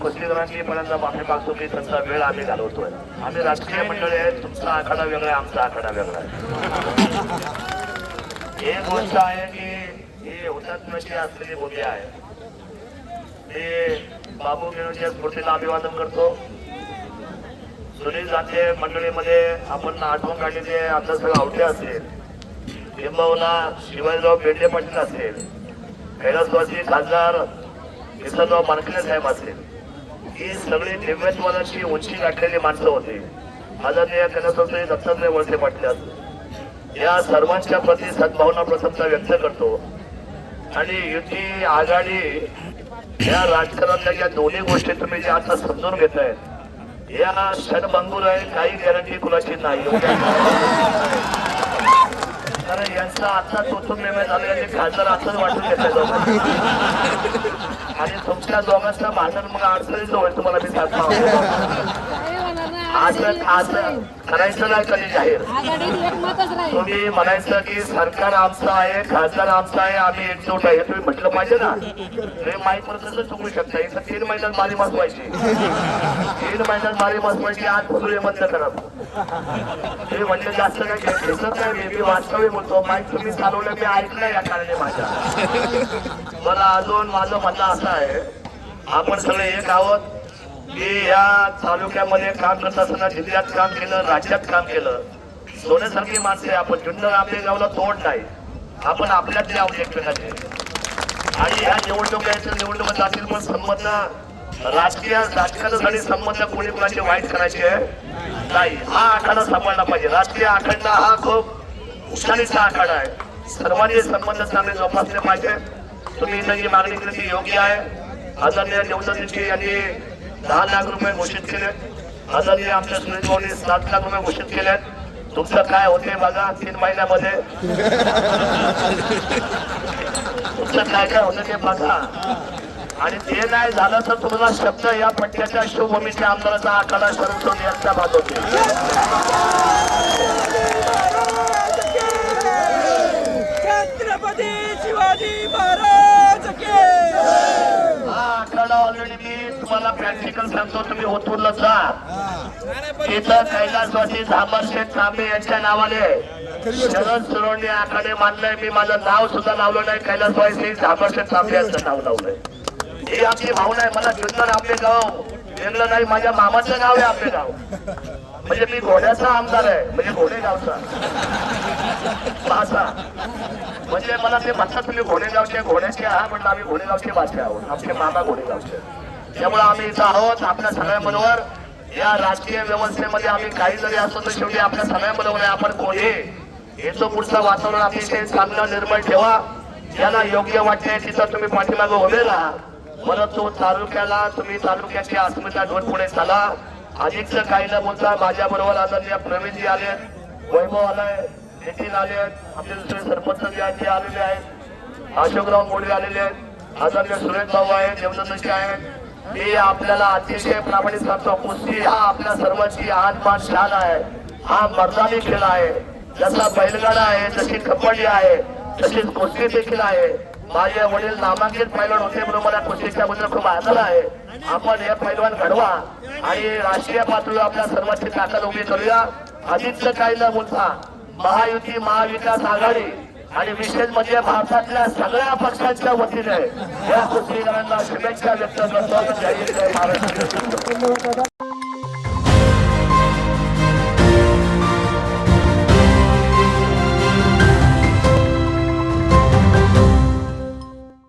कुस्तीगरांनी पहिल्यांदा माफी मागतो की त्यांचा वेळ आम्ही घालवतोय. आम्ही राजकीय मंडळी आहेत तुमचा आखाडा वेगळा आहे आमचा आखाडा वेगळा आहे. एक गोष्ट आहे की ही हुतात्म्याची असलेली भूमी आहे. ते बाबू मेनूच्या स्मृतीला अभिवादन करतो. सुनील जाते मंडळीमध्ये आपण आठवण काढली ते आता सगळं आवटे असेल. किंबहुना शिवाजीराव पेंडे पाटील असेल. कैलासवासी खासदार किसनराव मानखिले साहेब असेल. ही सगळी दिव्यत्वाची उंची गाठलेली माणसं होती. आदरणीय कैलासवासी दत्तात्रय वळसे पाटील. या सर्वांच्या प्रती सद्भावना प्रथमता व्यक्त करतो. आणि युती आघाडी या राजकारणातल्या या दोन्ही गोष्टी तुम्ही ज्या आता समजून घेत आहेत या क्षणभंगूर आहे काही गॅरंटी कुणाची नाही. कारण यांचा आता तोतून निर्णय झाले आणि खासदार असंच वाटून घेतलं आणि तुमच्या दोघांचा भांडण मग अडचणीच होईल तुम्हाला मी सांगतो असं असं करायचं नाही कधी जाहीर. तुम्ही म्हणायचं की सरकार आमचं आहे खासदार आमचं आहे आम्ही एकजूट आहे. तुम्ही म्हटलं पाहिजे ना. हे माहीत पण कसं चुकू शकता. इथं तीन महिन्यात मारी बसवायची तीन महिन्यात मारी बसवायची आज फुले बंद करा. ते म्हणजे जास्त काय घे- घेतच नाही मी. मी वास्तव्य बोलतो. माहीत तुम्ही चालवलं मी ऐकलं या कारणे माझ्या. मला अजून माझं म्हणणं असं आहे आपण सगळे एक आहोत. मी या तालुक्यामध्ये काम करत असताना जिल्ह्यात काम केलं राज्यात काम केलं. सोन्यासारखी माणसे आपण जुन्नर आपल्या गावला तोड नाही. आपण आपल्यातले आहोत एकमेकाचे. आणि ह्या निवडणुकांच्या निवडणुका जातील पण संबंध राजकीय राजकारणासाठी संबंध कोणी कोणाचे वाईट करायचे नाही. हा आखाडा सांभाळला पाहिजे. राजकीय आखाडा हा खूप उशालीचा आखाडा आहे. सर्वांनी संबंध चांगले जोपासले पाहिजे. तुम्ही जी मागणी केली ती योग्य आहे. आदरणीय निवडणुकीची यांनी दहा लाख रुपये घोषित केले. आदरणीय आमच्या सुनील भाऊनी सात लाख रुपये घोषित केले. तुमचं काय होते बघा तीन महिन्यामध्ये. तुमचं काय काय होतं ते बघा. आणि ते नाही झालं तर तुम्हाला शब्द या पट्ट्याच्या शिवभूमीच्या आमदाराचा आखाडा शरद सोनी यांचा भाग होते छत्रपती शिवाजी महाराज के हा आखाडा ऑलरेडी मी तुम्हाला प्रॅक्टिकल सांगतो तुम्ही होतूरला जा. तिथं कैलासवासी झामरशेठ तांबे यांच्या नावाने शरद सुरवणी आखाडे मानलंय मी माझं नाव सुद्धा लावलं नाही. कैलासवासी झामरशेठ तांबे यांचं नाव लावलंय. ही आमची भावना आहे. मला जुन्नर आपले गाव वेगळं नाही. माझ्या मामाचं गाव आहे आपले गाव. म्हणजे मी घोड्याचा आमदार आहे. म्हणजे घोडे गावचा म्हणजे मला ते म्हणतात तुम्ही घोडेगावचे घोड्याचे आहात म्हटलं आम्ही घोडेगावचे भाषे आहोत. आमचे मामा घोडेगावचे. त्यामुळे आम्ही इथं आहोत आपल्या सगळ्यांबरोबर. या राजकीय व्यवस्थेमध्ये आम्ही काही जरी असलो तर शेवटी आपल्या सगळ्यांबरोबर आहे. आपण कोणी याचं पुढचं वातावरण अतिशय चांगलं निर्मळ ठेवा. ज्याला योग्य वाटते तिथं तुम्ही पाठीमागे उभे राहा. तो तालुक्याला तुम्ही तालुक्याची अस्मिता घेऊन पुढे चाला. अधिकचं काही न बोलता माझ्या बरोबर आदरणीय प्रवीणजी आले वैभव आलाय नितीन आले आहेत आपले दुसरे सरपंच जे आहेत आलेले आहेत. अशोकराव मोडे आलेले आहेत. आदरणीय सुरेश भाऊ आहेत देवदत्तजी आहेत. मी आपल्याला अतिशय प्रामाणिक सांगतो. कुस्ती हा आपल्या सर्वांची आत्मान शान आहे. हा मर्दानी खेळ आहे. जसा बैलगाडा आहे तशी कबड्डी आहे तशीच कुस्ती देखील आहे. माझे वडील नामांकित पैलवान होते म्हणून मला कुस्तीच्या बद्दल खूप आदर आहे. आपण हे पैलवान घडवा आणि राष्ट्रीय पातळीवर आपल्या सर्वांची ताकद उभी करूया. अधिकचं काही न बोलता महायुती महाविकास आघाडी आणि विशेष म्हणजे भारतातल्या सगळ्या पक्षांच्या वतीने या कृषीकरांना शुभेच्छा व्यक्त करतो. जय जय महाराष्ट्र.